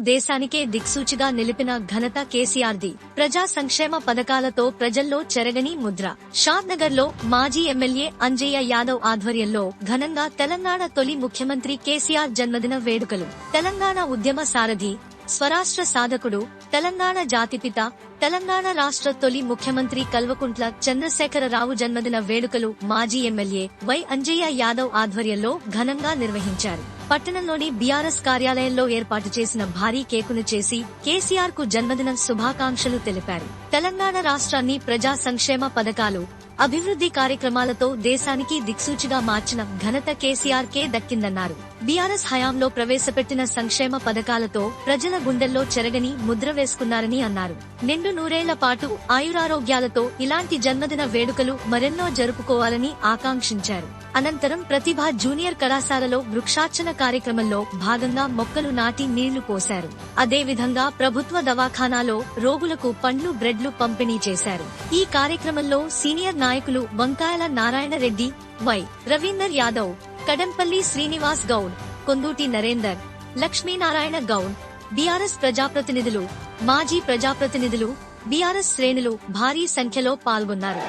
దేశానికే దిక్సూచిగా నిలిపిన ఘనత కేసీఆర్ది. ప్రజా సంక్షేమ పథకాలతో ప్రజల్లో చెరగని ముద్ర. షాద్నగర్లో మాజీ ఎమ్మెల్యే అంజయ్య యాదవ్ ఆధ్వర్యంలో ఘనంగా తెలంగాణ తొలి ముఖ్యమంత్రి కేసీఆర్ జన్మదిన వేడుకలు. తెలంగాణ ఉద్యమ సారథి స్వరాష్ట్ర సాధకుడు తెలంగాణ జాతిపిత తెలంగాణ రాష్ట్ర తొలి ముఖ్యమంత్రి కల్వకుంట్ల చంద్రశేఖరరావు జన్మదిన వేడుకలు మాజీ ఎమ్మెల్యే వై అంజయ్య యాదవ్ ఆధ్వర్యంలో ఘనంగా నిర్వహించారు. పట్టణంలోని బీఆర్ఎస్ కార్యాలయంలో ఏర్పాటు చేసిన భారీ కేకును చేసి కేసీఆర్కు జన్మదినం శుభాకాంక్షలు తెలిపారు. తెలంగాణ రాష్ట్రాన్ని ప్రజా సంక్షేమ పథకాలు అభివృద్ధి కార్యక్రమాలతో దేశానికి దిక్సూచిగా మార్చిన ఘనత కేసీఆర్ కే దక్కిందన్నారు. బీఆర్ఎస్ హయాంలో ప్రవేశపెట్టిన సంక్షేమ పథకాలతో ప్రజల గుండెల్లో చెరగని ముద్ర వేసుకున్నారని అన్నారు. నిండు నూరేళ్ళ పాటు ఆయురారోగ్యాలతో ఇలాంటి జన్మదిన వేడుకలు మరెన్నో జరుపుకోవాలని ఆకాంక్షించారు. అనంతరం ప్రతిభ జూనియర్ కళాశాలలో వృక్షార్చన కార్యక్రమంలో భాగంగా మొక్కలు నాటి నీళ్ళు పోశారు. అదేవిధంగా ప్రభుత్వ దవాఖానాలో రోగులకు పండ్లు బ్రెడ్లు పంపిణీ చేశారు. ఈ కార్యక్రమంలో సీనియర్ నాయకులు వంకాయల నారాయణ రెడ్డి వై రవీందర్ యాదవ్ కడంపల్లి శ్రీనివాస్ గౌడ్ కొందూటి నరేందర్ లక్ష్మీనారాయణ గౌడ్ బీఆర్ఎస్ ప్రజాప్రతినిధులు మాజీ ప్రజాప్రతినిధులు బీఆర్ఎస్ శ్రేణులు భారీ సంఖ్యలో పాల్గొన్నారు.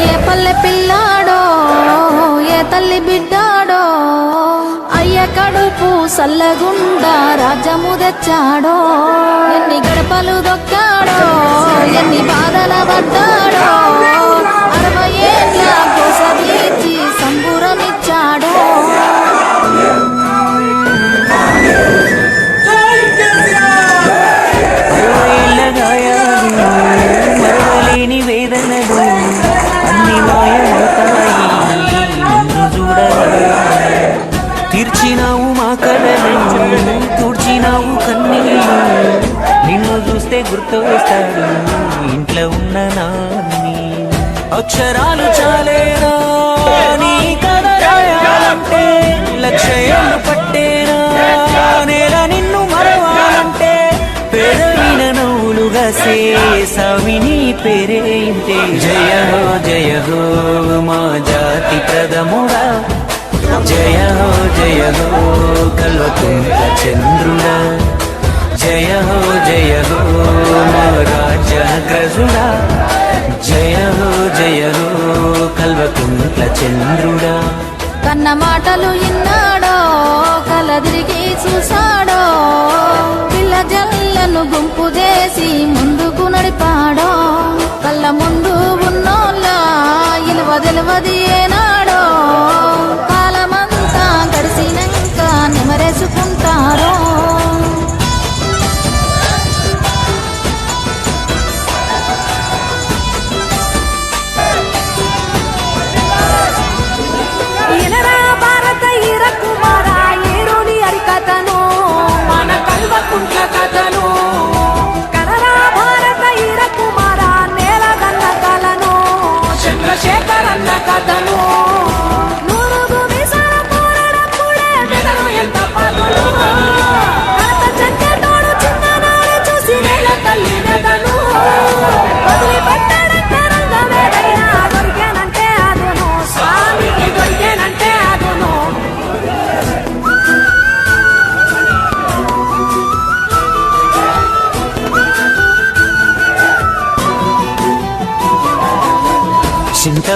ఏ పల్లె పిల్లాడో ఏ తల్లి బిడ్డాడో అయ్య కడుపు సల్లగుండా రాజ్యము తెచ్చాడో ఎన్ని గడపలు దొక్కాడో తోస్తాడు ఇంట్లో ఉన్న నాన్ని అక్షరాలు చాలేనా? నీ కథ రాయాలంటే లక్ష పట్టేనా? నేల నిన్ను మరవాలంటే పెదవిన నవ్వులుగా సేసవిని పేరేంటే? జయ హో జయ హో మా జాతి ప్రథముడా. జయ హో జయ హో కల్వకుంట చంద్రుడా. జయ హో జయ హో మా జయ హో జయ హో కల్వకుంట్ల చంద్రుడా. కన్న మాటలు ఇన్నాడో కలదిరిగి చూసాడో పిల్ల జల్లను గుంపు చేసి ముందుకు నడిపాడో. కళ్ళ ముందు ఉన్నోళ్ళ ఇలువ తెలివది ఏనాడో.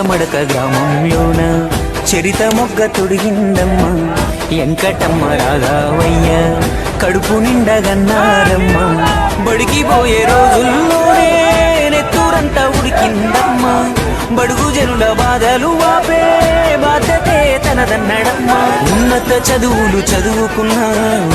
మడక గ్రామంలోన చరిత మొగ్గ తొడిగిందమ్మ. ఎంకటమ్మ రాఘవయ్య కడుపు నిండగన్నారమ్మ బడికిపోయే రోజుల్లోనే నెత్తూరంతా ఉడికిందమ్మ. బడుగు జనుల బాధలు వాపే బాధ్యతే తనదన్నడమ్మా. ఉన్నత చదువులు చదువుకున్న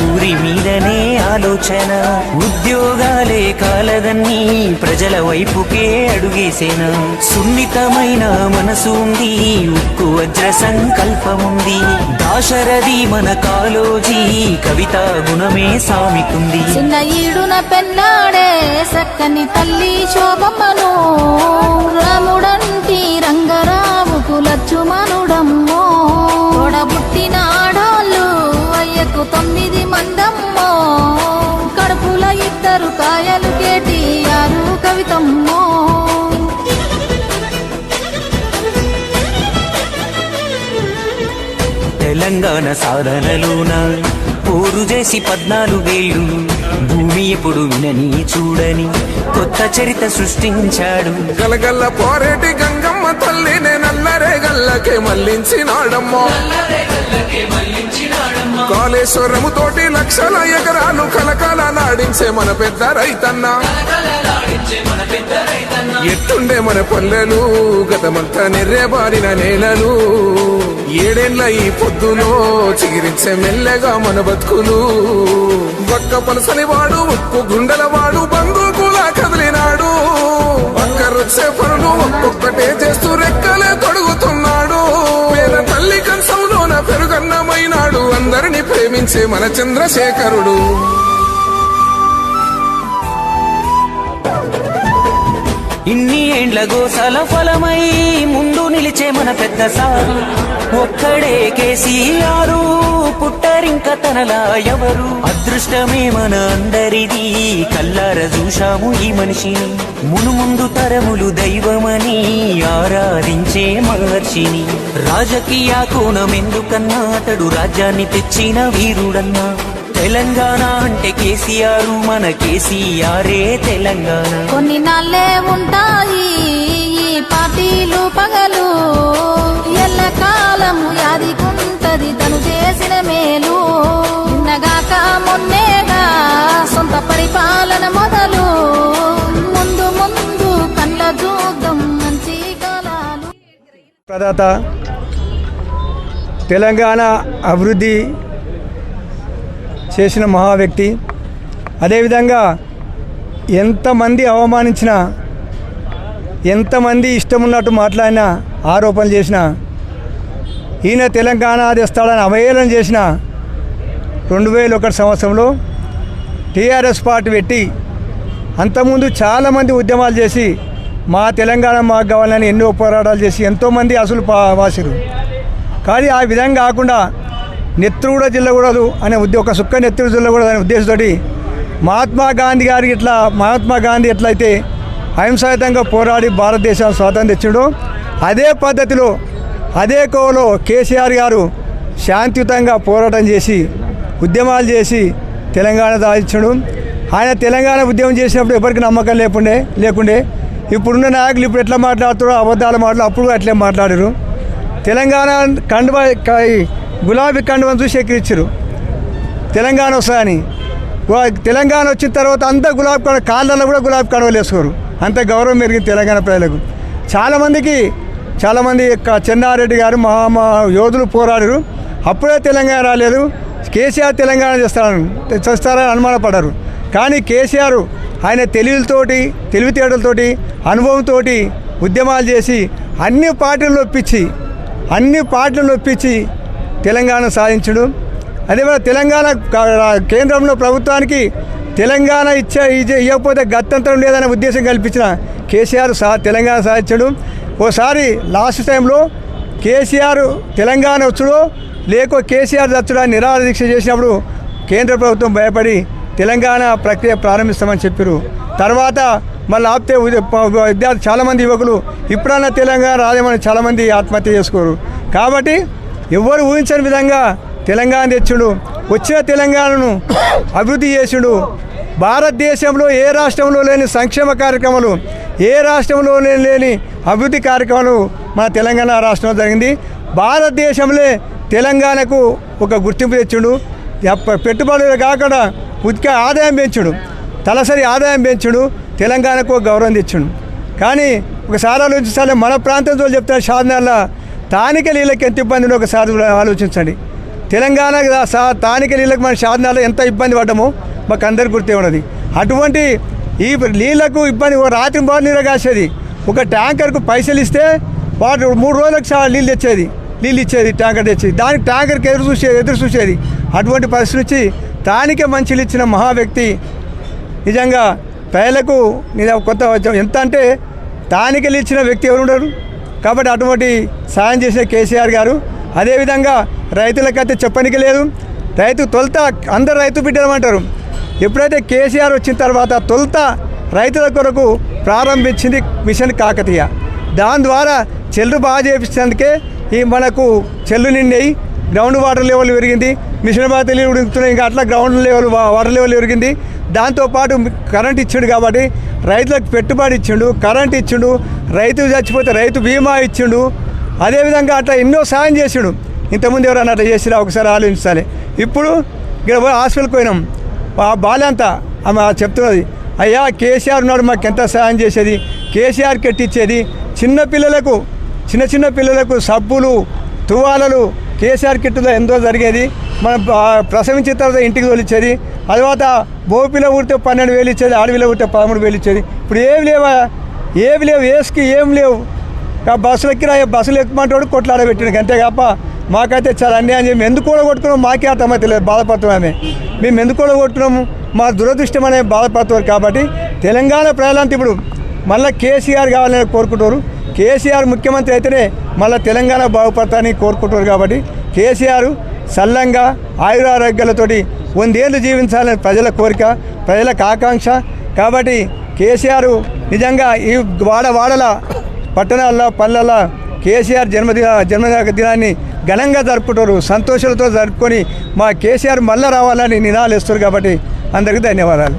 ఊరి మీదనే ఆలోచన. ఉద్యోగాలే కాలదన్నీ ప్రజల వైపుకే అడుగేసేన. సున్నితమైన మనసు ఉంది ఉక్కు వజ్ర సంకల్పముంది. దాశరథి మన కాలోజీ కవిత గుణమే సామికుంది చిన్న ఈడున పెన్నాడే సక్కని తల్లి శోభమ్మను. రాముడంటి రంగరావుకు లచ్చుమనుడమ్మ ఇద్దరు కాయలు కేటీఆరు కవితమ్మో. తెలంగాణ సాధనలోన పోరు చేసి పద్నాలుగేళ్ళు భూమి ఎప్పుడు వినని చూడని కొత్త చరిత సృష్టించాడు. గలగల్ల పోరేటి గంగమ్మ తల్లినే నల్లరే గల్లకే మళ్ళించినాడమ్మో. కాళేశ్వరము తోటి లక్షల ఎకరాలు కలకాల నాడించే మన పెద్ద రైతన్న. ఎట్టుండే మన పల్లెలు గతమంతా నెర్రేబారిన నేలలు. ఏడేళ్ళ ఈ పొద్దులో చిగిరించే మెల్లగా మన బతుకులు. బక్క పలసని వాడు ఉప్పు గుండెల వాడు బందూకులా కదిలినాడు. పక్కరొచ్చే పనులు ఒక్కొక్కటే చేస్తూ రెక్కలే తొడుగుతున్నాడు. పేద తల్లి కంచంలోన పెరుగన్నమైనాడు. అందరిని ప్రేమించే మన చంద్రశేఖరుడు. ఇన్ని ఏండ్ల గోసల ఫలమై ముందు నిలిచే మన పెద్ద సారు ఒక్కడే కేసీఆర్ పుట్టరింక తనలా ఎవరు? అదృష్టమే మన అందరిది కల్లార చూశాము ఈ మనిషిని. మును ముందు తరములు దైవమని ఆరాధించే మహర్షిని. రాజకీయ కోణం ఎందుకన్నా? అతడు రాజ్యాన్ని తెచ్చిన వీరుడన్నా. తెలంగాణ అంటే కేసీఆర్ మన కేసీఆరే తెలంగాణ. కొన్ని నాళ్ళే ఉంటాయి ఈ పార్టీలు పగలు. ఎల్ల కాలము యాదికుంటది తను చేసిన మేలు. నిన్నగాక మొన్నేగా సొంత పరిపాలన మొదలు. ముందు ముందు కళ్ళ చూద్దాం మంచి కాలాలు. ప్రదాత తెలంగాణ అభివృద్ధి చేసిన మహా వ్యక్తి అదేవిధంగా ఎంతమంది అవమానించినా ఎంతమంది ఇష్టం ఉన్నట్టు మాట్లాడినా ఆరోపణలు చేసినా ఈయన తెలంగాణ తెస్తాడని అవహేళన చేసిన రెండు వేల ఒకటి సంవత్సరంలో టీఆర్ఎస్ పార్టీ పెట్టి అంతకుముందు చాలామంది ఉద్యమాలు చేసి మా తెలంగాణ మాకు కావాలని ఎన్నో పోరాటాలు చేసి ఎంతోమంది అసలు పా వాసిరు కానీ ఆ విధంగా కాకుండా నెత్తురు కూడా జిల్లకూడదు అనే ఉద్యోగ ఒక సుక్క నెత్తురు జిల్లకూడదు అనే ఉద్దేశంతో మహాత్మా గాంధీ గారికి ఇట్లా మహాత్మా గాంధీ ఎట్లయితే అహింసాయుతంగా పోరాడి భారతదేశం స్వాతంత్రం తెచ్చిండో అదే పద్ధతిలో అదే కోవలో కేసీఆర్ గారు శాంతియుతంగా పోరాటం చేసి ఉద్యమాలు చేసి తెలంగాణ సాధించడం ఆయన తెలంగాణ ఉద్యమం చేసినప్పుడు ఎవరికి నమ్మకం లేకుండే లేకుండే. ఇప్పుడున్న నాయకులు ఇప్పుడు ఎట్లా మాట్లాడుతారో అబద్ధాలు మాట్లాడు అప్పుడు అట్లే మాట్లాడారు తెలంగాణ కండువ గులాబీ కండువను చూసి ఎక్కిరిచ్చారు తెలంగాణ వస్తుందని. వా- తెలంగాణ వచ్చిన తర్వాత అంతా గులాబీ కండ కాళ్ళల్లో కూడా గులాబీ కండువలు వేసుకోరు. అంత గౌరవం పెరిగింది తెలంగాణ ప్రజలకు. చాలామందికి చాలామంది చెన్నారెడ్డి గారు మహా మహా యోధులు పోరాడారు అప్పుడే తెలంగాణ రాలేదు. కేసీఆర్ తెలంగాణ చేస్తారని చేస్తారని అనుమానపడ్డారు. కానీ కేసీఆర్ ఆయన తెలివితోటి తెలివితేటలతోటి అనుభవంతోటి ఉద్యమాలు చేసి అన్ని పార్టీలు నొప్పించి అన్ని పార్టీలు నొప్పించి తెలంగాణ సాధించడు. అదేవిధంగా తెలంగాణ కేంద్రంలో ప్రభుత్వానికి తెలంగాణ ఇచ్చే ఇవ్వకపోతే గత్యంతరం లేదనే ఉద్దేశం కల్పించిన కేసీఆర్ సా తెలంగాణ సాధించడు. ఓసారి లాస్ట్ టైంలో కేసీఆర్ తెలంగాణ వచ్చుడో లేకో కేసీఆర్ దచ్చుడా నిరాహార దీక్ష చేసినప్పుడు కేంద్ర ప్రభుత్వం భయపడి తెలంగాణ ప్రక్రియ ప్రారంభిస్తామని చెప్పారు తర్వాత మళ్ళీ ఆపితే విద్యార్థి చాలామంది యువకులు ఇప్పుడన్నా తెలంగాణ రాదేమని చాలామంది ఆత్మహత్య చేసుకోరు. కాబట్టి ఎవరు ఊహించని విధంగా తెలంగాణ తెచ్చుడు. వచ్చిన తెలంగాణను అభివృద్ధి చేసుడు. భారతదేశంలో ఏ రాష్ట్రంలో లేని సంక్షేమ కార్యక్రమాలు ఏ రాష్ట్రంలో లేని లేని అభివృద్ధి కార్యక్రమాలు మన తెలంగాణ రాష్ట్రంలో జరిగింది. భారతదేశంలో తెలంగాణకు ఒక గుర్తింపు తెచ్చుడు. ఎప్ప- పెట్టుబడులు కాకుండా ఉతిక ఆదాయం పెంచుడు. తలసరి ఆదాయం పెంచుడు. తెలంగాణకు ఒక గౌరవం తెచ్చుడు. కానీ ఒకసారి ఆలోచించాలి మన ప్రాంతంతో చెప్తారు షాద్నగర్లో స్థానిక నీళ్ళకి ఎంత ఇబ్బంది ఉందో ఒకసారి ఆలోచించండి. తెలంగాణకి సా- స్థానిక నీళ్ళకి మన సాధనాలు ఎంత ఇబ్బంది పడ్డమో మాకు అందరికి గుర్తే ఉన్నది. అటువంటి ఈ నీళ్ళకు ఇబ్బంది రాత్రి బాగా నీరు కాసేది. ఒక ట్యాంకర్కు పైసలు ఇస్తే వాడు మూడు రోజులకు నీళ్ళు తెచ్చేది. నీళ్ళు ఇచ్చేది ట్యాంకర్ తెచ్చేది. దానికి ట్యాంకర్కి ఎదురు చూసేది ఎదురు చూసేది. అటువంటి పరిస్థితి నుంచి స్థానిక మంచిలు ఇచ్చిన మహా వ్యక్తి నిజంగా ప్రజలకు నేను కొత్త ఎంత అంటే స్థానికలు ఇచ్చిన వ్యక్తి ఎవరు ఉండరు? కాబట్టి అటువంటి సాయం చేసిన కేసీఆర్ గారు. అదేవిధంగా రైతులకైతే చెప్పనికి లేదు. రైతు తొలుత అందరు రైతు బిడ్డలమంటారు ఎప్పుడైతే కేసీఆర్ వచ్చిన తర్వాత తొలుత రైతుల కొరకు ప్రారంభించింది మిషన్ కాకతీయ. దాని ద్వారా చెల్లు బాగా చేపించినందుకే ఈ మనకు చెల్లు నిండాయి. గ్రౌండ్ వాటర్ లెవెల్ పెరిగింది. మిషన్ బాగా తెలియదు ఇంకా అట్లా గ్రౌండ్ లెవెల్ వాటర్ లెవెల్ పెరిగింది. దాంతోపాటు కరెంట్ ఇచ్చిండు కాబట్టి రైతులకు పెట్టుబడి ఇచ్చిండు కరెంట్ ఇచ్చిండు రైతు చచ్చిపోతే రైతు బీమా ఇచ్చిండు. అదేవిధంగా అట్లా ఎన్నో సాయం చేసిండు. ఇంతకుముందు ఎవరైనా అట్లా చేసిరా? ఒకసారి ఆలోచించాలి. ఇప్పుడు ఇక్కడ పోయి హాస్పిటల్కి పోయినాం. ఆ బాలంతా ఆమె చెప్తున్నది అయ్యా కేసీఆర్ ఉన్నాడు మాకు ఎంత సాయం చేసేది? కేసీఆర్ కట్టించేది చిన్న పిల్లలకు చిన్న చిన్న పిల్లలకు సబ్బులు తువాలలు కేసీఆర్ కిట్టులో ఎంతో జరిగేది. మనం ప్రసవించిన తర్వాత ఇంటికి తోలిచ్చేది. తర్వాత బోపిలో ఊరితే పన్నెండు వేలు ఇచ్చేది అడవిలో ఊరితే పదమూడు వేలు ఇచ్చేది. ఇప్పుడు ఏమి లేవా? ఏమి లేవు వేసుకి ఏం లేవు. బస్సులు ఎక్కిరా బస్సులు ఎక్కమంటాడు కొట్లాడబెట్టినకి అంతే కాప. మాకైతే చాలా అన్యాయం చేయం. ఎందుకు కూడా కొట్టుకున్నాం మాకే అర్థమైతే లేదు బాధపడుతున్నామే మేము ఎందుకు కూడా కొట్టుకున్నాము మా దురదృష్టం అనే బాధపడుతున్నారు కాబట్టి తెలంగాణ ప్రజలంతా ఇప్పుడు మళ్ళీ కేసీఆర్ కావాలని కోరుకుంటారు కేసీఆర్ ముఖ్యమంత్రి అయితేనే మళ్ళీ తెలంగాణ బాగుపడతారని కోరుకుంటారు కాబట్టి కేసీఆర్ సల్లంగా ఆయురారోగ్యాలతోటి వందేళ్ళు జీవించాలని ప్రజల కోరిక ప్రజలకు ఆకాంక్ష. కాబట్టి కేసీఆర్ నిజంగా ఈ వాడ వాడల పట్టణాల్లో పల్లెల్లో కేసీఆర్ జన్మదిన జన్మదిన దినాన్ని ఘనంగా జరుపుకుంటారు. సంతోషాలతో జరుపుకొని మా కేసీఆర్ మళ్ళీ రావాలని నినాలు ఇస్తారు కాబట్టి అందరికీ ధన్యవాదాలు.